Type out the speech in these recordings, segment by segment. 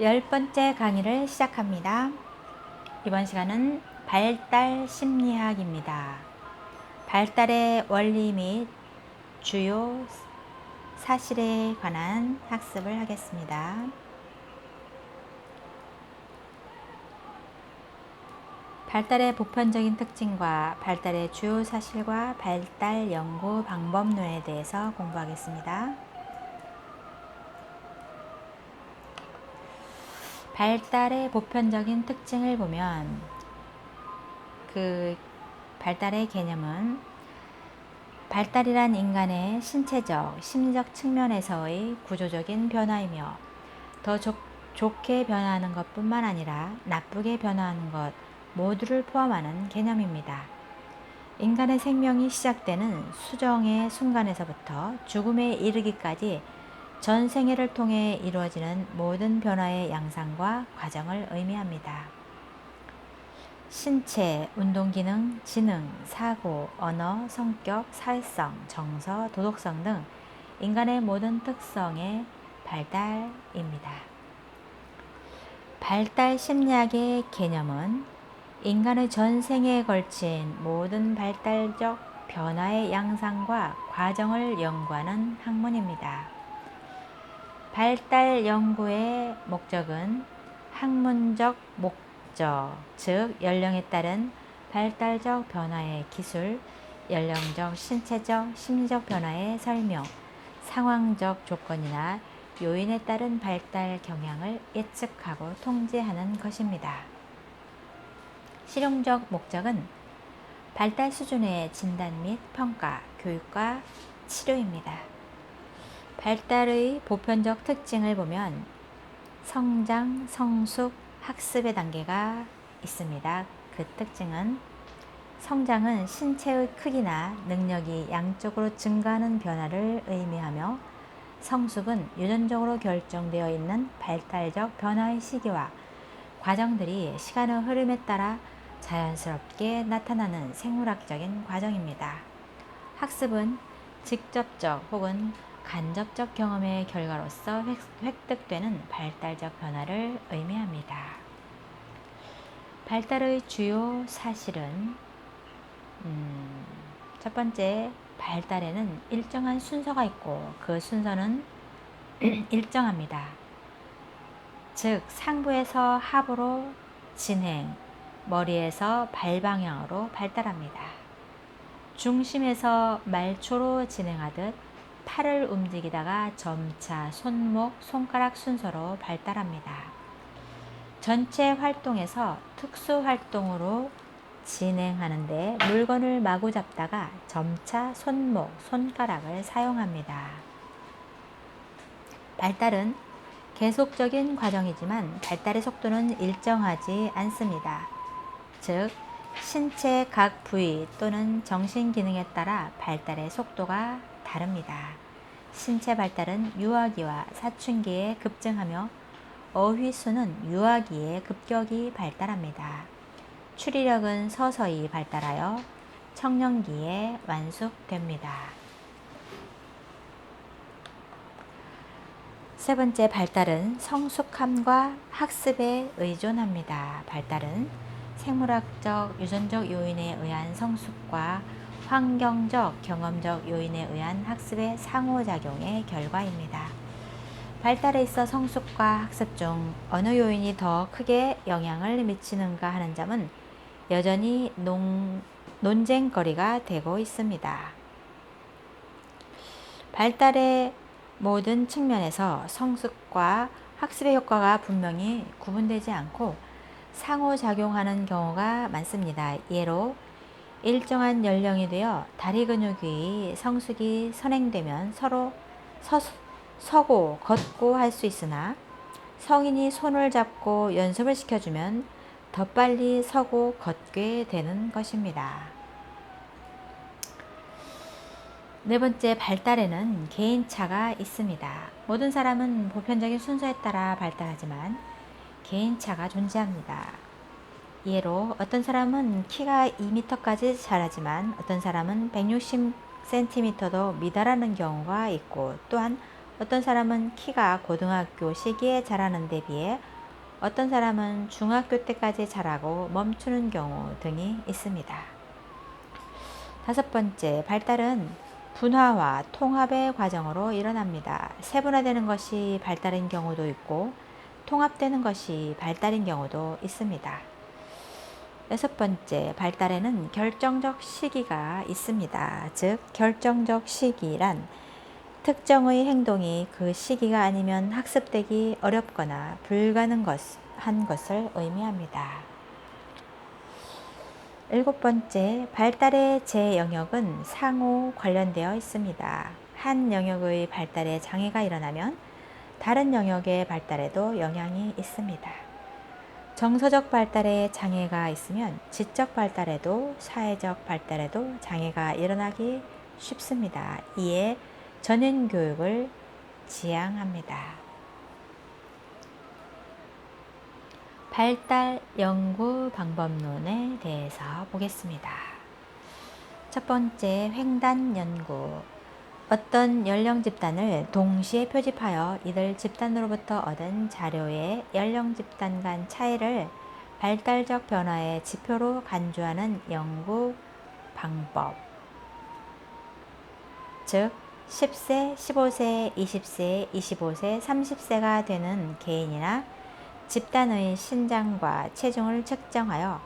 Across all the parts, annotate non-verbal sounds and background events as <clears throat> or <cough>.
열 번째 강의를 시작합니다. 이번 시간은 발달 심리학입니다. 발달의 원리 및 주요 사실에 관한 학습을 하겠습니다. 발달의 보편적인 특징과 발달의 주요 사실과 발달 연구 방법론에 대해서 공부하겠습니다. 발달의 보편적인 특징을 보면 그 발달의 개념은 발달이란 인간의 신체적, 심리적 측면에서의 구조적인 변화이며 더 좋, 좋게 변화하는 것 뿐만 아니라 나쁘게 변화하는 것 모두를 포함하는 개념입니다. 인간의 생명이 시작되는 수정의 순간에서부터 죽음에 이르기까지 전 생애를 통해 이루어지는 모든 변화의 양상과 과정을 의미합니다. 신체, 운동 기능, 지능, 사고, 언어, 성격, 사회성, 정서, 도덕성 등 인간의 모든 특성의 발달입니다. 발달 심리학의 개념은 인간의 전생에 걸친 모든 발달적 변화의 양상과 과정을 연구하는 학문입니다. 발달 연구의 목적은 학문적 목적, 즉 연령에 따른 발달적 변화의 기술, 연령적, 신체적, 심리적 변화의 설명, 상황적 조건이나 요인에 따른 발달 경향을 예측하고 통제하는 것입니다. 실용적 목적은 발달 수준의 진단 및 평가, 교육과 치료입니다. 발달의 보편적 특징을 보면 성장, 성숙, 학습의 단계가 있습니다. 그 특징은 성장은 신체의 크기나 능력이 양쪽으로 증가하는 변화를 의미하며 성숙은 유전적으로 결정되어 있는 발달적 변화의 시기와 과정들이 시간의 흐름에 따라 자연스럽게 나타나는 생물학적인 과정입니다. 학습은 직접적 혹은 간접적 경험의 결과로서 획득되는 발달적 변화를 의미합니다. 발달의 주요 사실은 음, 첫 번째 발달에는 일정한 순서가 있고 그 순서는 <clears throat> 일정합니다. 즉 상부에서 하부로 진행, 머리에서 발 방향으로 발달합니다. 중심에서 말초로 진행하듯 팔을 움직이다가 점차 손목, 손가락 순서로 발달합니다. 전체 활동에서 특수 활동으로 진행하는데 물건을 마구 잡다가 점차 손목, 손가락을 사용합니다. 발달은 계속적인 과정이지만 발달의 속도는 일정하지 않습니다. 즉, 신체 각 부위 또는 정신 기능에 따라 발달의 속도가 다릅니다. 신체 발달은 유아기와 사춘기에 급증하며 어휘수는 유아기에 급격히 발달합니다. 추리력은 서서히 발달하여 청년기에 완숙됩니다. 세 번째 발달은 성숙함과 학습에 의존합니다. 발달은 생물학적, 유전적 요인에 의한 성숙과 환경적, 경험적 요인에 의한 학습의 상호작용의 결과입니다. 발달에 있어 성숙과 학습 중 어느 요인이 더 크게 영향을 미치는가 하는 점은 여전히 농, 논쟁거리가 되고 있습니다. 발달의 모든 측면에서 성숙과 학습의 효과가 분명히 구분되지 않고 상호작용하는 경우가 많습니다. 예로 일정한 연령이 되어 다리 근육이 성숙이 선행되면 서로 서, 서고 걷고 할 수 있으나 성인이 손을 잡고 연습을 시켜주면 더 빨리 서고 걷게 되는 것입니다. 네 번째 발달에는 개인차가 있습니다. 모든 사람은 보편적인 순서에 따라 발달하지만 개인차가 존재합니다. 예로 어떤 사람은 키가 2m까지 자라지만 어떤 사람은 160cm도 미달하는 경우가 있고 또한 어떤 사람은 키가 고등학교 시기에 자라는 데 비해 어떤 사람은 중학교 때까지 자라고 멈추는 경우 등이 있습니다. 다섯 번째, 발달은 분화와 통합의 과정으로 일어납니다. 세분화되는 것이 발달인 경우도 있고 통합되는 것이 발달인 경우도 있습니다. 여섯 번째, 발달에는 결정적 시기가 있습니다. 즉, 결정적 시기란 특정의 행동이 그 시기가 아니면 학습되기 어렵거나 불가능한 것을 의미합니다. 일곱 번째, 발달의 제 영역은 상호 관련되어 있습니다. 한 영역의 발달에 장애가 일어나면 다른 영역의 발달에도 영향이 있습니다. 정서적 발달에 장애가 있으면 지적 발달에도 사회적 발달에도 장애가 일어나기 쉽습니다. 이에 전인 교육을 지향합니다. 발달 연구 방법론에 대해서 보겠습니다. 첫 번째, 횡단 연구. 어떤 연령 집단을 동시에 표집하여 이들 집단으로부터 얻은 자료의 연령 집단 간 차이를 발달적 변화의 지표로 간주하는 연구 방법. 즉, 10세, 15세, 20세, 25세, 30세가 되는 개인이나 집단의 신장과 체중을 측정하여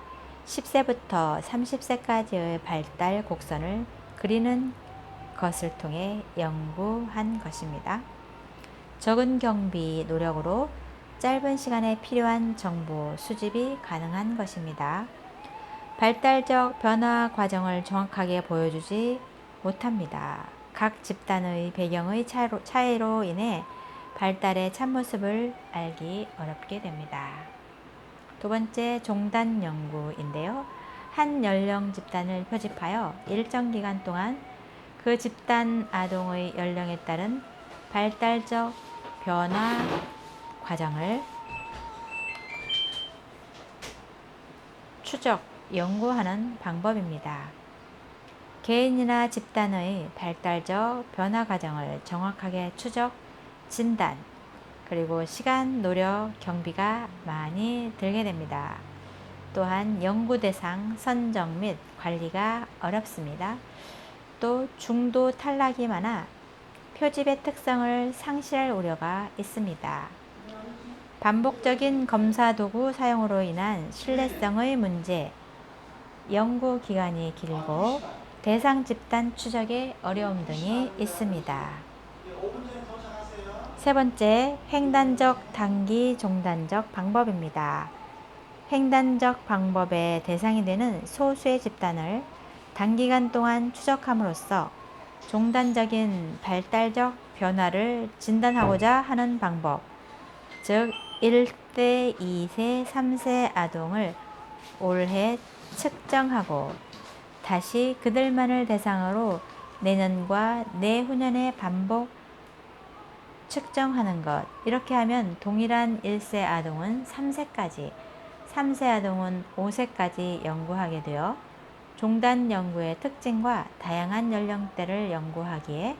10세부터 30세까지의 발달 곡선을 그리는 것을 통해 연구한 것입니다. 적은 경비 노력으로 짧은 시간에 필요한 정보 수집이 가능한 것입니다. 발달적 변화 과정을 정확하게 보여주지 못합니다. 각 집단의 배경의 차이로, 차이로 인해 발달의 참모습을 알기 어렵게 됩니다. 두 번째 종단 연구인데요. 한 연령 집단을 표집하여 일정 기간 동안 그 집단 아동의 연령에 따른 발달적 변화 과정을 추적, 연구하는 방법입니다. 개인이나 집단의 발달적 변화 과정을 정확하게 추적, 진단, 그리고 시간, 노력, 경비가 많이 들게 됩니다. 또한 연구 대상 선정 및 관리가 어렵습니다. 또 중도 탈락이 많아 표집의 특성을 상실할 우려가 있습니다. 반복적인 검사 도구 사용으로 인한 신뢰성의 문제, 연구 기간이 길고 대상 집단 추적의 어려움 등이 있습니다. 세 번째, 횡단적 단기 종단적 방법입니다. 횡단적 방법의 대상이 되는 소수의 집단을 단기간 동안 추적함으로써 종단적인 발달적 변화를 진단하고자 하는 방법, 즉 1대 2세, 3세 아동을 올해 측정하고 다시 그들만을 대상으로 내년과 내후년에 반복 측정하는 것. 이렇게 하면 동일한 1세 아동은 3세까지, 3세 아동은 5세까지 연구하게 되어 종단 연구의 특징과 다양한 연령대를 연구하기에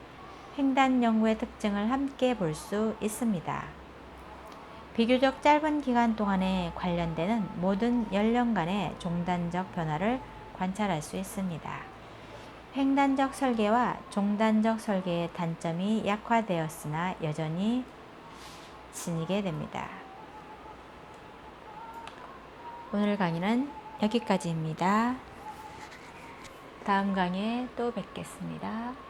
횡단 연구의 특징을 함께 볼 수 있습니다. 비교적 짧은 기간 동안에 관련되는 모든 연령 간의 종단적 변화를 관찰할 수 있습니다. 횡단적 설계와 종단적 설계의 단점이 약화되었으나 여전히 지니게 됩니다. 오늘 강의는 여기까지입니다. 다음 강의에 또 뵙겠습니다.